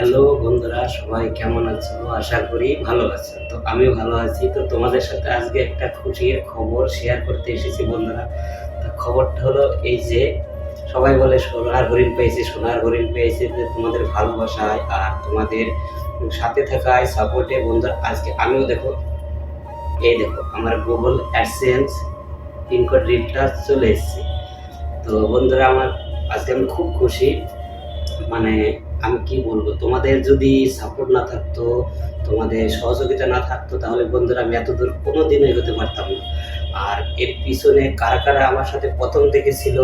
Hello বন্ধুরা, সবাই কেমন আছো? আশা করি ভালো আছো। তো আমিও ভালো আছি। তো তোমাদের সাথে আজকে একটা খুশির খবর শেয়ার করতে এসেছি বন্ধুরা। তো খবরটা হলো এই যে, সবাই বলে সোনার হরিণ পেয়েছি, সোনার হরিণ পেয়েছি যে তোমাদের ভালোবাসায় আর তোমাদের সাথে থাকায় সাপোর্টে বন্ধুরা, আজকে আমিও দেখো। এই দেখো, আমার গুগল অ্যাডসেন্স পিনকোড রিচার্জ চলে এসেছে। তো বন্ধুরা, আমার আজকে আমি খুব খুশি। মানে আমি কি বলব? তোমাদের যদি সাপোর্ট না থাকতো, তোমাদের সহযোগিতা না থাকতো, তাহলে বন্ধুরা আমি এত দূর কোনো দিন এগোতে পারতাম না। আর এর পিছনে কারা কারা আমার সাথে প্রথম থেকে ছিল,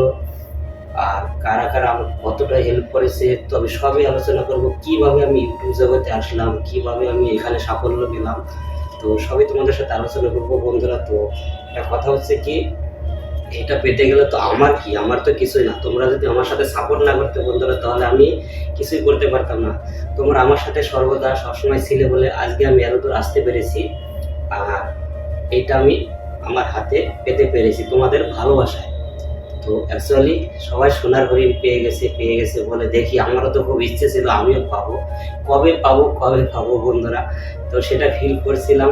আর কারা কারা আমার কতটা হেল্প করেছে, তো আমি সবই আলোচনা করব। কীভাবে আমি ইউটিউব জগতে আসলাম, কীভাবে আমি এখানে সাফল্য পেলাম, তো সবই তোমাদের সাথে আলোচনা করব বন্ধুরা। তো একটা কথা হচ্ছে কি এটা পেতে গেলে তো আমার কি? আমার তো কিছুই না। তোমরা যদি আমার সাথে সাপোর্ট না করতে বন্ধুরা, তাহলে আমি কিছুই করতে পারতাম না। তোমরা আমার সাথে সর্বদা সবসময় ছিলে বলে আজকে আমি এত দূর আসতে পেরেছি। আর এটা আমি আমার হাতে পেতে পেরেছি তোমাদের ভালোবাসায়। তো অ্যাকচুয়ালি সবাই সোনার হরিণ পেয়ে গেছে পেয়ে গেছে বলে দেখি। আমারও তো খুব ইচ্ছে ছিল, আমিও পাবো। কবে পাবো কবে পাবো বন্ধুরা? তো সেটা ফিল করছিলাম।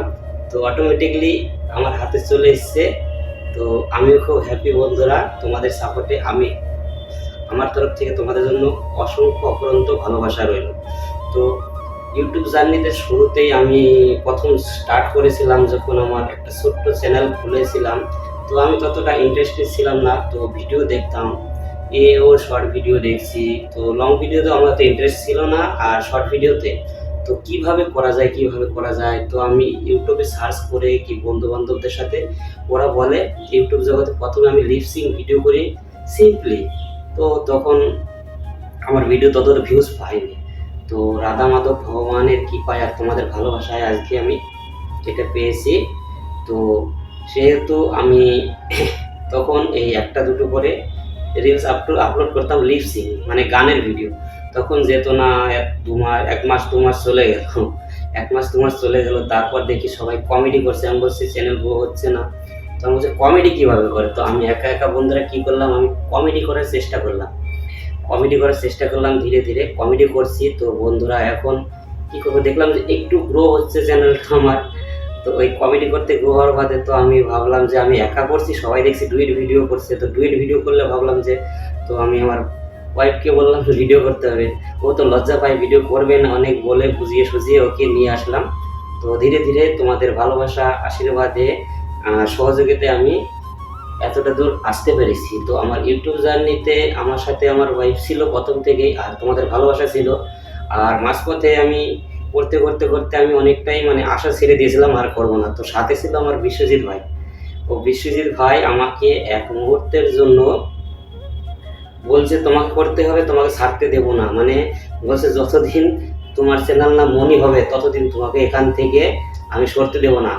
তো অটোমেটিকলি আমার হাতে চলে এসছে তো আমিও খুব হ্যাপি বন্ধুরা, তোমাদের সাপোর্টে আমি। আমার তরফ থেকে তোমাদের জন্য অসংখ্য অপরন্ত ভালোবাসা রইল। তো ইউটিউব জার্নিতে শুরুতেই আমি প্রথম স্টার্ট করেছিলাম যখন আমার একটা ছোট্ট চ্যানেল খুলেছিলাম। তো আমি ততটা ইন্টারেস্টেড ছিলাম না, তো ভিডিও দেখতাম। এ ও শর্ট ভিডিও দেখছি, তো লং ভিডিওতে আমার তো ইন্টারেস্ট ছিল না, আর শর্ট ভিডিওতে তো কীভাবে করা যায়, কীভাবে করা যায়? তো আমি ইউটিউবে সার্চ করে কি বন্ধু বান্ধবদের সাথে ওরা বলে ইউটিউব জগতে প্রথমে আমি লিপসিং ভিডিও করি সিম্পলি তো তখন আমার ভিডিও ততটা ভিউজ পাইনি। তো রাধা মাধব ভগবানের কৃপায় আর তোমাদের ভালোবাসায় আজকে আমি এটা পেয়েছি। তো সেহেতু আমি তখন এই একটা দুটো করে রিলস আপলোড আপলোড করতাম লিপসিং মানে গানের ভিডিও তখন যেত না, এক দু মাস এক মাস, দু মাস চলে গেল। এক মাস, দু মাস চলে গেল, তারপর দেখি সবাই কমেডি করছে। আমি বলছি চ্যানেল গ্রো হচ্ছে না। তো আমি বলছি কমেডি কীভাবে করে? তো আমি একা একা বন্ধুরা কী করলাম? আমি কমেডি করার চেষ্টা করলাম। কমেডি করার চেষ্টা করলাম ধীরে ধীরে। কমেডি করছি, তো বন্ধুরা এখন কী করব? দেখলাম যে একটু গ্রো হচ্ছে চ্যানেলটা আমার। তো ওই কমেডি করতে গ্রো হওয়ার বাদে তো আমি ভাবলাম যে আমি একা করছি সবাই দেখছি ডুইট ভিডিও করছে। তো ডুইট ভিডিও করলে ভাবলাম যে, তো আমি আমার ওয়াইফকে বললাম ভিডিও করতে হবে। ও তো লজ্জা পায় ভিডিও করবে না অনেক বলে বুঝিয়ে সুঝিয়ে ওকে নিয়ে আসলাম। তো ধীরে ধীরে তোমাদের ভালোবাসা, আশীর্বাদে সহযোগিতায় আমি এতটা দূর আসতে পেরেছি। তো আমার ইউটিউব জার্নিতে আমার সাথে আমার ওয়াইফ ছিল প্রথম থেকেই, আর তোমাদের ভালোবাসা ছিল। আর মাঝপথে আমি করতে করতে করতে আমি অনেকটাই মানে আশা ছেড়ে দিয়েছিলাম, আর করব না। তো সাথে ছিল আমার বিশ্বজিৎ ভাই। ও বিশ্বজিৎ ভাই আমাকে এক মুহূর্তের জন্য বলছে, তোমাকে করতে হবে, তোমাকে ছাড়তে দেবো না। মানে বলছে, যতদিন তোমার চ্যানেল না মনি হবে, ততদিন তোমাকে এখান থেকে আমি সরতে দেবো না।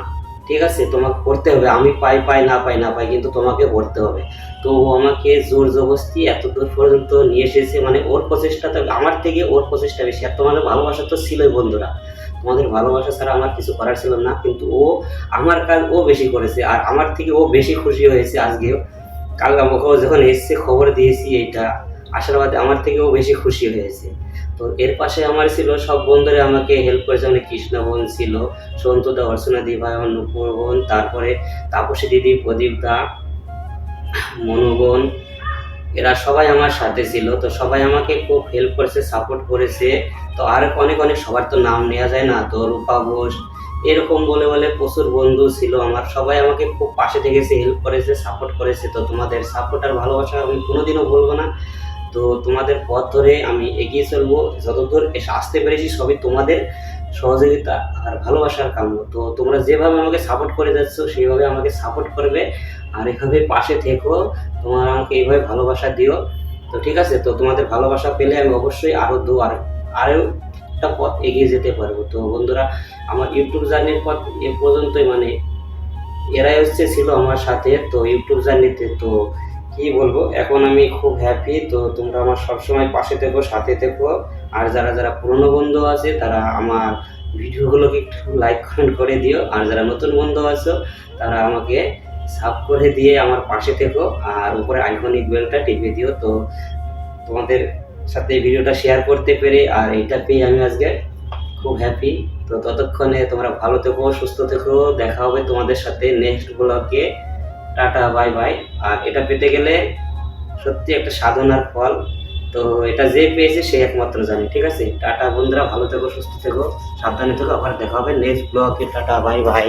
ঠিক আছে, তোমাকে করতে হবে, আমি পাই পাই, না পাই না পাই, কিন্তু তোমাকে করতে হবে। তো ও আমাকে জোর জবস্তি এত দূর পর্যন্ত নিয়ে এসেছে মানে ওর প্রচেষ্টা তো, আমার থেকে ওর প্রচেষ্টা বেশি। আর তোমাদের ভালোবাসা তো ছিলই বন্ধুরা। তোমাদের ভালোবাসা ছাড়া আমার কিছু করার ছিল না, কিন্তু ও আমার কাজ ও বেশি করেছে, আর আমার থেকে ও বেশি খুশি হয়েছে আজকেও। কাল আমাকে ও যখন এসছে, খবর দিয়েছি এইটা। আশীর্বাদে আমার থেকেও বেশি খুশি হয়েছে। তো এর পাশে আমার ছিল, সব বন্ধুরা আমাকে হেল্প করেছে মানে কৃষ্ণ বোন ছিল সন্তদা অর্চনা দি ভাই, আমার নুপুর বোন, তারপরে তাপসী দিদি, প্রদীপ দা, মনু বোন, এরা সবাই আমার সাথে ছিল। তো সবাই আমাকে খুব হেল্প করেছে সাপোর্ট করেছে। তো আর অনেক অনেক সবার তো নাম নেওয়া যায় না। তো রূপা ঘোষ এরকম বলে বলে প্রচুর বন্ধু ছিল আমার। সবাই আমাকে খুব পাশে থেকেছে হেল্প করেছে সাপোর্ট করেছে। তো তোমাদের সাপোর্ট আর ভালোবাসা আমি কোনোদিনও বলব না। তো তোমাদের পথ ধরে আমি এগিয়ে চলবো। যতদূর এসে আসতে পেরেছি সবই তোমাদের সহযোগিতা আর ভালোবাসার কাম্য। তো তোমরা যেভাবে আমাকে সাপোর্ট করে যাচ্ছ, সেইভাবে আমাকে সাপোর্ট করবে। আর এভাবে পাশে থেকো, তোমরা আমাকে এইভাবে ভালোবাসা দিও। তো ঠিক আছে, তো তোমাদের ভালোবাসা পেলে আমি অবশ্যই আরও দু, আর আরও একটা পথ এগিয়ে যেতে পারব। তো বন্ধুরা, আমার ইউটিউব জার্নির পথ এ পর্যন্তই মানে এরাই হচ্ছে ছিল আমার সাথে, তো ইউটিউব জার্নিতে তো কি বলব, এখন আমি খুব হ্যাপি তো তোমরা আমার সবসময় পাশে থেকো, সাথে থেকো। আর যারা যারা পুরনো বন্ধু আছে, তারা আমার ভিডিওগুলোকে একটু লাইক কমেন্ট করে দিও। আর যারা নতুন বন্ধু আছো, তারা আমাকে সাব করে দিয়ে আমার পাশে থেকো। আর উপরে আইকনিক বেলটা টিপে দিও। তো তোমাদের সাথে ভিডিওটা শেয়ার করতে পেরে আর এটা পেয়ে আমি আজকে খুব হ্যাপি তো ততক্ষণে তোমরা ভালো থেকো, সুস্থ থেকো। দেখা হবে তোমাদের সাথে নেক্সট ব্লগে টাটা বাই বাই আর এটা পেতে গেলে সত্যি একটা সাধনার ফল। তো এটা যে পেয়েছে সে একমাত্র জানে, ঠিক আছে? টাটা বন্ধুরা, ভালো থেকো, সুস্থ থেকো, সাবধানে থেকো। আবার দেখা হবে নেক্সট ব্লগে টাটা বাই বাই